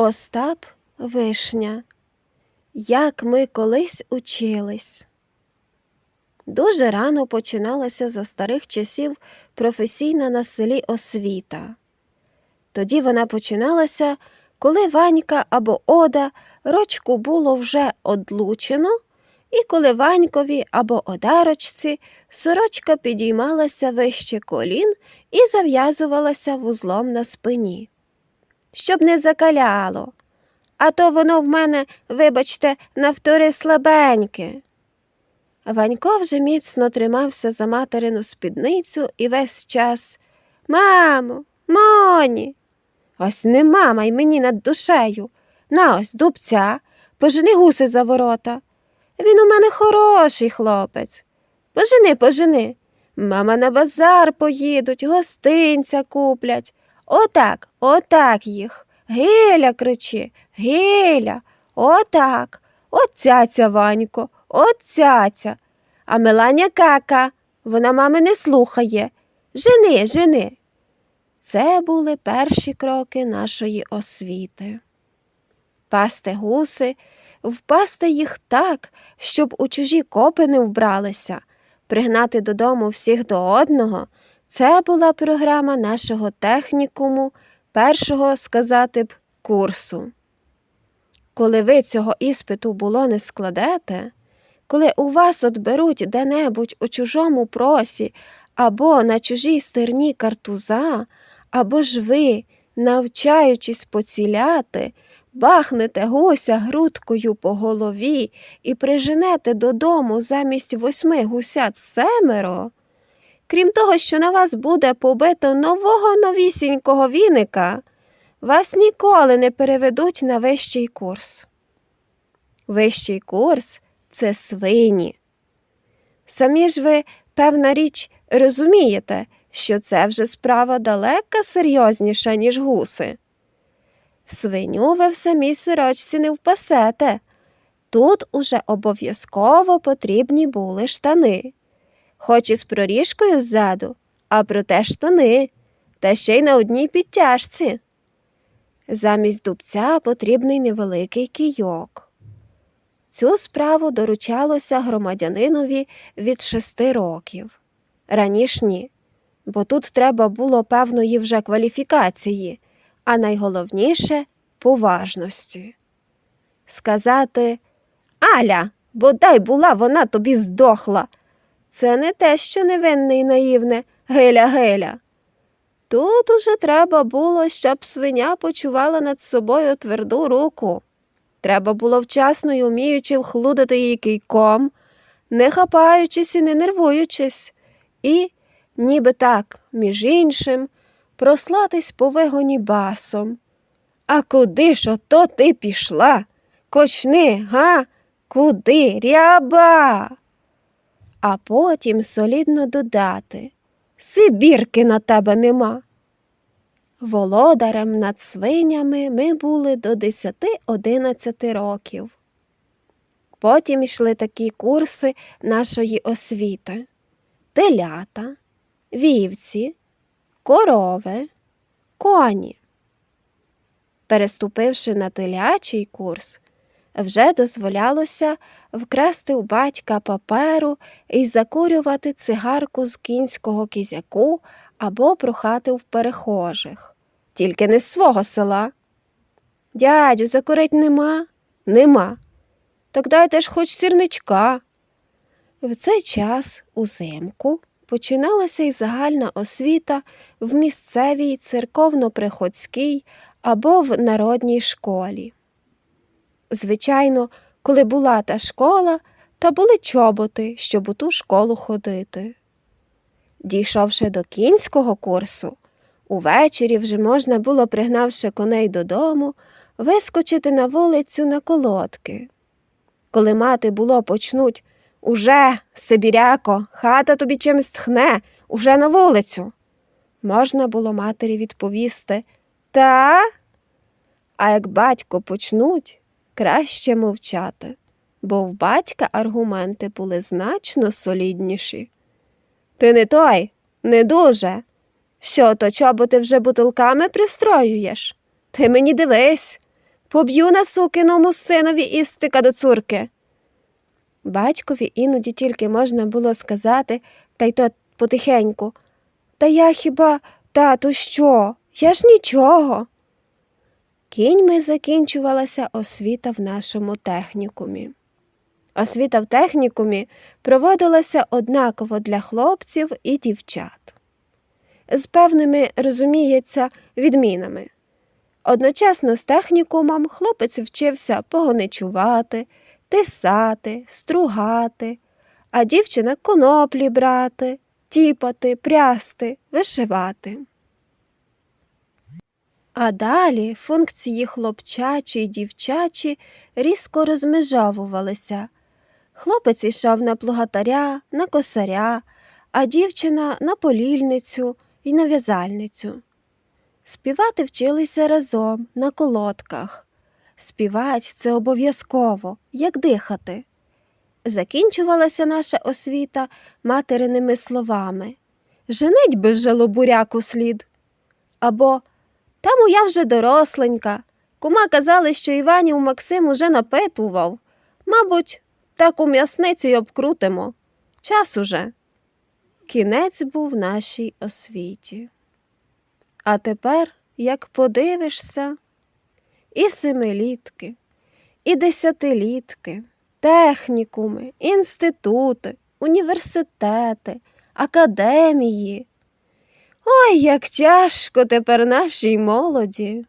Остап Вишня. Як ми колись учились. Дуже рано починалася за старих часів професійна на селі освіта. Тоді вона починалася, коли Ванька або Ода рочку було вже одлучено, і коли Ванькові або Одарочці сорочка підіймалася вище колін і зав'язувалася вузлом на спині. Щоб не закаляло, а то воно в мене, вибачте, навтори слабеньке. Ванько вже міцно тримався за материну спідницю і весь час Мамо, моні. Ось не мама й мені над душею. На ось дубця, пожени гуси за ворота. Він у мене хороший хлопець. Пожени, пожени. Мама на базар поїдуть, гостинця куплять. Отак, отак їх. Гиля кричи, гиля, отак. От Ванько, от цяця. А Меланя кака, вона мами не слухає. Жени, жени. Це були перші кроки нашої освіти. Пасти гуси, впасти їх так, щоб у чужі копи не вбралися, пригнати додому всіх до одного. Це була програма нашого технікуму, першого, сказати б, курсу. Коли ви цього іспиту було не складете, коли у вас отберуть де-небудь у чужому просі або на чужій стерні картуза, або ж ви, навчаючись поціляти, бахнете гуся грудкою по голові і приженете додому замість восьми гусят семеро, крім того, що на вас буде побито нового новісінького віника, вас ніколи не переведуть на вищий курс. Вищий курс це свині. Самі ж ви, певна річ, розумієте, що це вже справа далека серйозніша, ніж гуси. Свиню ви в самій сорочці не впасете. Тут уже обов'язково потрібні були штани, хоч і з проріжкою ззаду, а проте штани, та ще й на одній підтяжці. Замість дубця потрібний невеликий кійок. Цю справу доручалося громадянинові від шести років. Раніш ні, бо тут треба було певної вже кваліфікації, а найголовніше поважності. Сказати Аля, бодай була вона тобі здохла. Це не те, що невинне і наївне геля-геля. Тут уже треба було, щоб свиня почувала над собою тверду руку. Треба було вчасно й уміючи вхлудити її кийком, не хапаючись і не нервуючись, і, ніби так, між іншим, прослатись по вигоні басом. А куди ж ото ти пішла? Кочни, га? Куди ряба? А потім солідно додати Сибірки на тебе нема. Володарем над свинями ми були до 10-11 років. Потім йшли такі курси нашої освіти телята, вівці, корови, коні. Переступивши на телячий курс, вже дозволялося вкрасти у батька паперу і закурювати цигарку з кінського кізяку або прохати в перехожих, тільки не з свого села. Дядю, закурить нема? Нема. Так дайте ж хоч сірничка. В цей час, узимку, починалася й загальна освіта в місцевій церковно-приходській або в народній школі. Звичайно, коли була та школа, та були чоботи, щоб у ту школу ходити. Дійшовши до кінського курсу, увечері вже можна було, пригнавши коней додому, вискочити на вулицю на колодки. Коли мати було почнуть Уже, Сибіряко, хата тобі чимсь тхне, уже на вулицю. Можна було матері відповісти Та. А як батько почнуть, краще мовчати, бо в батька аргументи були значно солідніші. Ти не той, не дуже. Що то чоботи вже бутилками пристроюєш? Ти мені дивись. Поб'ю на сукиному синові істика до цурки. Батькові іноді тільки можна було сказати, та й то потихеньку. Та я хіба, тату, що? Я ж нічого. Кіньми закінчувалася освіта в нашому технікумі. Освіта в технікумі проводилася однаково для хлопців і дівчат. З певними, розуміється, відмінами. Одночасно з технікумом хлопець вчився погоничувати, тисати, стругати, а дівчина коноплі брати, тіпати, прясти, вишивати. А далі функції хлопчачі й дівчачі різко розмежовувалися. Хлопець йшов на плугатаря, на косаря, а дівчина на полільницю і на в'язальницю. Співати вчилися разом на колодках. Співать це обов'язково, як дихати. Закінчувалася наша освіта материними словами Женить би вже лобуряку слід. Або Та моя вже доросленька. Кума казали, що Іванів Максим уже напитував. Мабуть, так у м'ясниці й обкрутимо. Час уже. Кінець був нашій освіті. А тепер, як подивишся, і семилітки, і десятилітки, технікуми, інститути, університети, академії. Ой, як тяжко тепер нашій молоді.